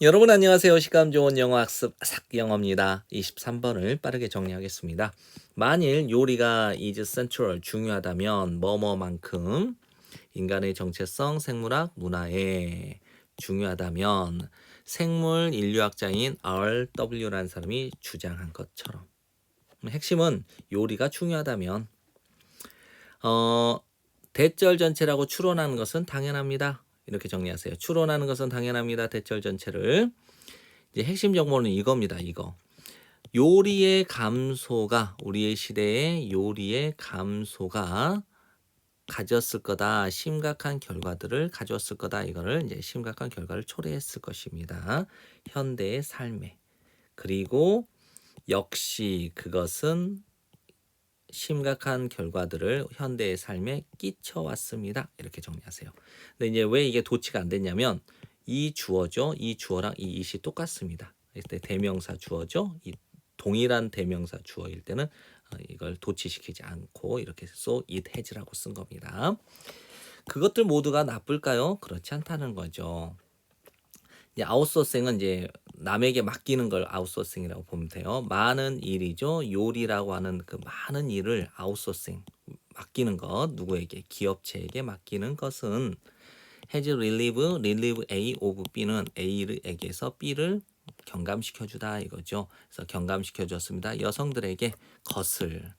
여러분 안녕하세요. 시감 좋은 영어 학습 삭영어입니다. 23번을 빠르게 정리하겠습니다. 만일 요리가 is central 중요하다면 뭐뭐만큼 인간의 정체성 생물학 문화에 중요하다면 생물 인류학자인 R.W.라는 사람이 주장한 것처럼 핵심은 요리가 중요하다면 어 대절 전체라고 추론하는 것은 당연합니다. 이렇게 정리하세요. 추론하는 것은 당연합니다. 대절 전체를. 이제 핵심 정보는 이겁니다. 이거. 요리의 감소가 우리의 시대의 요리의 감소가 가졌을 거다. 심각한 결과들을 가져왔을 거다. 이거를 이제 심각한 결과를 초래했을 것입니다. 현대의 삶에. 그리고 역시 그것은 심각한 결과들을 현대의 삶에 끼쳐왔습니다. 이렇게 정리하세요. 근데 이제 왜 이게 도치가 안 됐냐면 이 주어죠. 이 주어랑 이 it이 똑같습니다. 이때 대명사 주어죠. 이 동일한 대명사 주어일 때는 어, 이걸 도치시키지 않고 이렇게 so it has라고 쓴 겁니다. 그것들 모두가 나쁠까요? 그렇지 않다는 거죠. 이제 아웃소싱은 이제 남에게 맡기는 걸 아웃소싱이라고 보면 돼요. 많은 일이죠. 요리라고 하는 그 많은 일을 아웃소싱 맡기는 것 누구에게 기업체에게 맡기는 것은 has relieve relieve A of B는 A에게서 B를 경감시켜 주다 이거죠. 그래서 경감시켜 줬습니다. 여성들에게 것을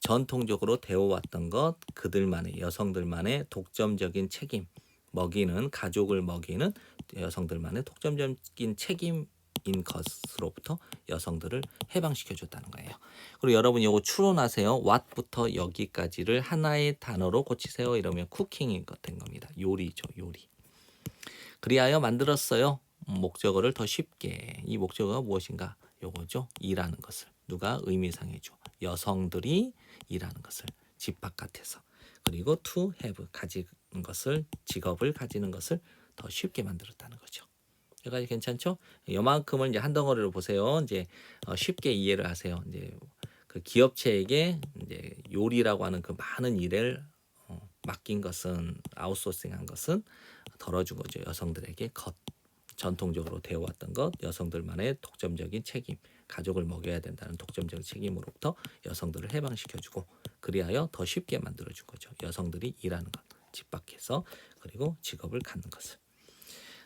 전통적으로 되어왔던 것 그들만의 여성들만의 독점적인 책임 먹이는 가족을 먹이는 여성들만의 독점적인 책임 인 것으로부터 여성들을 해방시켜 줬다는 거예요. 그리고 여러분 이거 추론하세요. what부터 여기까지를 하나의 단어로 고치세요. 이러면 쿠킹인 것 된 겁니다. 요리죠, 요리. 그리하여 만들었어요. 목적어를 더 쉽게. 이 목적어가 무엇인가? 요거죠. 일하는 것을. 누가 의미상해 줘. 여성들이 일하는 것을 집 바깥에서. 그리고 to have 가지는 것을 직업을 가지는 것을 더 쉽게 만들었다는 거죠. 여기까지 괜찮죠? 요만큼을 이제 한 덩어리로 보세요. 이제 어, 쉽게 이해를 하세요. 이제 그 기업체에게 이제 요리라고 하는 그 많은 일을 어, 맡긴 것은 아웃소싱한 것은 덜어준 거죠. 여성들에게 것 전통적으로 되어왔던 것 여성들만의 독점적인 책임 가족을 먹여야 된다는 독점적인 책임으로부터 여성들을 해방시켜주고 그리하여 더 쉽게 만들어준 거죠. 여성들이 일하는 것, 집 밖에서 그리고 직업을 갖는 것을.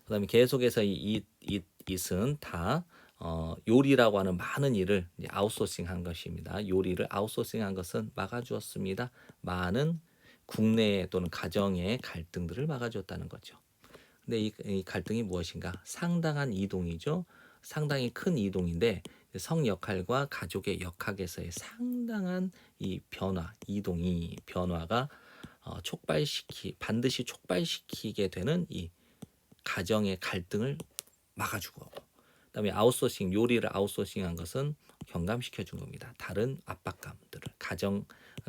그 다음에 계속해서 이, 이, it은 다 어, 요리라고 하는 많은 일을 이제 아웃소싱 한 것입니다. 요리를 아웃소싱 한 것은 막아주었습니다. 많은 국내 또는 가정의 갈등들을 막아줬다는 거죠. 근데 이, 이 갈등이 무엇인가? 상당한 이동이죠. 상당히 큰 이동인데 성 역할과 가족의 역학에서의 상당한 이 변화, 이동이 변화가 어, 촉발시키 반드시 촉발시키게 되는 이 가정의 갈등을 막아주고 그다음에 아웃소싱 요리를 아웃소싱한 것은 경감시켜 준 겁니다. 다른 압박감들을 가정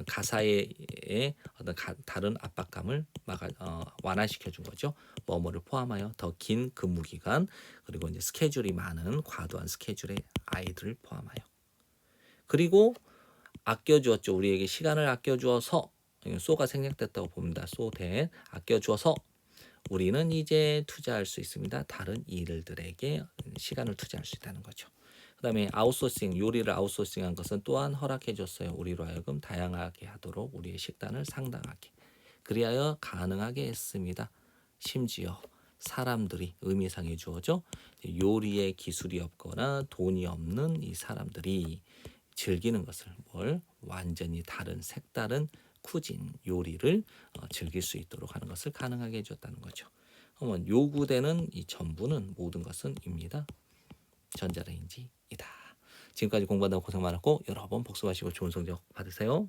가사의 어떤 가, 다른 압박감을 막아 어, 완화시켜 준 거죠. 뭐뭐를 포함하여 더 긴 근무 기간 그리고 이제 스케줄이 많은 과도한 스케줄의 아이들을 포함하여 그리고 아껴 주었죠. 우리에게 시간을 아껴 주어서 소가 생략됐다고 봅니다. 소대 아껴 주어서 우리는 이제 투자할 수 있습니다. 다른 일들에게 시간을 투자할 수 있다는 거죠. 그 다음에 아웃소싱 요리를 아웃소싱한 것은 또한 허락해 줬어요. 우리로 하여금 다양하게 하도록 우리의 식단을 상당하게 그리하여 가능하게 했습니다. 심지어 사람들이 의미상의 주어죠. 요리의 기술이 없거나 돈이 없는 이 사람들이 즐기는 것을 뭘 완전히 다른 색다른 쿠진 요리를 어, 즐길 수 있도록 하는 것을 가능하게 해줬다는 거죠. 그러면 요구되는 이 전부는 모든 것은 입니다. 전자레인지이다. 지금까지 공부한다고 고생 많았고 여러 번 복습하시고 좋은 성적 받으세요.